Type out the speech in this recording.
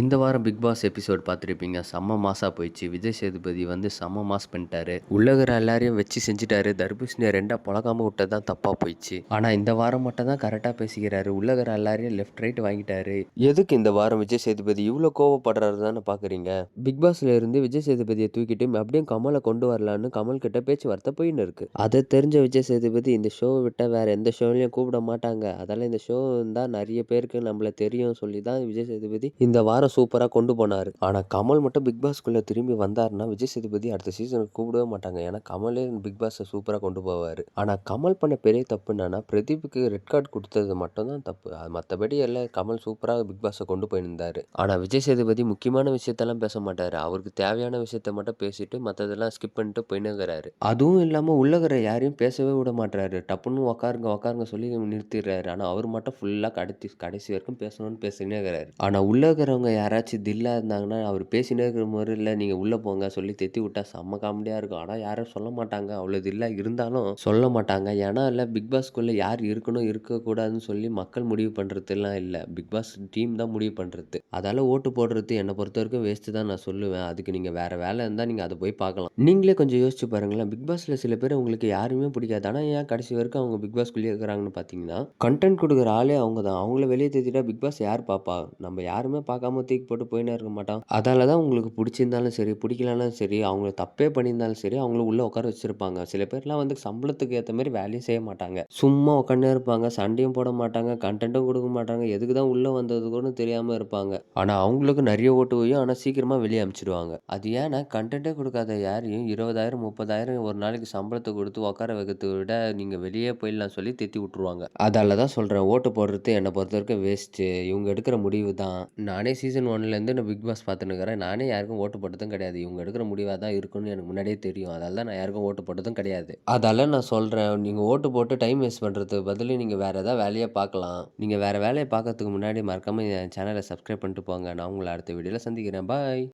இந்த வாரம் big pass episode பார்த்துருப்பீங்க. செம்ம மாசா போயிடுச்சு. விஜய் சேதுபதி வந்து செம்ம மாஸ் பண்ணிட்டாரு. உள்ளகிற எல்லாரையும் வச்சு செஞ்சுட்டாரு. தர்பூசணியை ரெண்டா புழகாம விட்டது தான் தப்பாக போயிடுச்சு. ஆனால் இந்த வாரம் மட்டும் தான் கரெக்டாக பேசிக்கிறாரு. உள்ளகிற எல்லாரையும் லெஃப்ட் ரைட் வாங்கிட்டாரு. எதுக்கு இந்த வாரம் விஜய் சேதுபதி இவ்வளோ கோவப்படுறாரு தானே பார்க்குறீங்க பிக் பாஸ்ல இருந்து விஜய் சேதுபதியை தூக்கிட்டு அப்படியே கமலை கொண்டு வரலான்னு கமல் கிட்ட பேச்சுவார்த்தை போயின்னு இருக்கு. அதை தெரிஞ்ச விஜய் சேதுபதி இந்த ஷோவை விட்டால் வேற எந்த ஷோலையும் கூப்பிட மாட்டாங்க. அதால இந்த ஷோ தான் நிறைய பேருக்கு நம்மள தெரியும் சொல்லி தான் விஜய் சேதுபதி இந்த வாரம் சூப்பராக கொண்டு போனார். ஆனால் கமல் மட்டும் பிக் பாஸ்க்குள்ளே திரும்பி வந்தாருன்னா விஜய் சேதுபதி அடுத்த சீசனுக்கு கூப்பிடவே மாட்டாங்க. ஏன்னா கமலே பிக் பாஸை சூப்பராக கொண்டு போவார். ஆனால் கமல் பண்ண பெரிய தப்பு என்னன்னா பிரதீப்புக்கு ரெட் கார்டு கொடுத்தது மட்டும் தான் தப்பு. அது மற்றபடி எல்லாம் கமல் சூப்பராக பிக் பாஸை கொண்டு போயிருந்தார். ஆனால் விஜய் சேதுபதி முக்கியமான விஷயத்தெல்லாம் பேச மாட்டார். அவருக்கு தேவையான விஷயத்த மட்டும் பேசிட்டு மற்றதெல்லாம் ஸ்கிப் பண்ணிட்டு போயினுங்கிறாரு. அதுவும் இல்லாமல் உள்ளகிற யாரையும் பேசவே விட மாட்டாரு டப்புன்னு உக்காருங்க உக்காருங்க சொல்லி நிறுத்திடுறாரு. ஆனால் அவர் மட்டும் ஃபுல்லாக கடைசி கடைசி வரைக்கும் பேசணும்னு பேசினே ஆனால் உள்ளே இருக்கிறவங்க யாராச்சும் தில்லாக இருந்தாங்கன்னா அவர் பேசினே இருக்கிற மாதிரி இல்லை நீங்கள் உள்ளே போங்க சொல்லி தெத்தி விட்டா செம்ம காமெடியாக இருக்கும். ஆனால் யாரும் சொல்ல மாட்டாங்க. அவ்வளோ தில்லாக இருந்தாலும் சொல்ல மாட்டாங்க. ஏன்னா இல்லை பிக் பாஸ்க்குள்ளே யார் இருக்கணும் இருக்கக்கூடாதுன்னு சொல்லி மக்கள் முடிவு பண்ணுறதுலாம் இல்லை. பிக் பாஸ் டீம் தான் முடிவு பண்ணுறது அதால் ஓட்டு போடுறது என்னை பொறுத்த வரைக்கும் வேஸ்ட்டு தான் நான் சொல்லுவேன். அதுக்கு நீங்கள் வேறு வேலை இருந்தால் நீங்கள் அதை போய் பார்க்கலாம். நீங்களே கொஞ்சம் யோசிச்சு பாருங்களேன். பிக் பாஸில் சில பேர் உங்களுக்கு யாருமே பிடிக்காது. ஆனால் ஏன் கடைசி வரைக்கும் அவங்க பிக் பாஸ்க்குள்ளேயே இருக்கிறாங்கன்னு பார்த்தீங்கன்னா கண்டென்ட் கொடுக்குற ஆளே அவங்க தான். அவங்கள வெளியே தேத்திட்டா பிக் பாஸ் யார் பார்ப்பா? நம்ம யாருமே பார்க்காம தூக்கி போட்டு போயினே இருக்க மாட்டோம் அதால தான் உங்களுக்கு பிடிச்சிருந்தாலும் சரி பிடிக்கலனாலும் சரி அவங்க தப்பே பண்ணியிருந்தாலும் சரி அவங்கள உள்ளே உட்கார வச்சிருப்பாங்க. சில பேர்லாம் வந்து சம்பளத்துக்கு ஏற்ற மாதிரி வேலையும் செய்ய மாட்டாங்க. சும்மா உட்காந்து இருப்பாங்க சண்டையும் போட மாட்டாங்க கண்டென்ட்டும் கொடுக்க மாட்டாங்க எதுக்கு தான் உள்ளே வந்தது கூட தெரியாமல் இருப்பாங்க. ஆனால் அவங்களுக்கு நிறைய ஓட்டு போயும் ஆனால் சீக்கிரமாக வெளியே அனுப்பிச்சிடுவாங்க அது ஏன்னா கண்டென்ட்டே கொடுக்காத யாரையும் இருபதாயிரம் முப்பதாயிரம் ஒரு நாளைக்கு சம்பளத்தை கொடுத்து உட்கார வைக்கிறத விட நீங்கள் வெளியே போயிடலாம் சொல்லி திட்டி விட்ருவாங்க அதால தான் சொல்கிறேன் ஓட்டு போடுறது என்னை பொறுத்த வரைக்கும் வேஸ்ட்டு இவங்க எடுக்கிற முடிவு தான் நானே சீசன் ஒன்லேருந்து நான் பிக் பாஸ் பார்த்துன்னுக்கிறேன் நானே யாருக்கும் ஓட்டு போட்டதும் கிடையாது. இவங்க எடுக்கிற முடிவாக தான் இருக்குன்னு எனக்கு முன்னாடியே தெரியும். அதால் தான் நான் யாருக்கும் ஓட்டு போட்டதும் கிடையாது. அதால நான் சொல்கிறேன் நீங்கள் ஓட்டு போட்டு டைம் வேஸ்ட் பண்ணுறதுக்கு பதில் நீங்கள் வேறு ஏதாவது வேலையை பார்க்கலாம். நீங்கள் வேறு வேலையை பார்க்கறதுக்கு முன்னாடி மறக்காமல் என் சேனலை சப்ஸ்கிரைப் பண்ணிட்டு போங்க. நான் உங்களை அடுத்த வீடியோவில் சந்திக்கிறேன். பாய்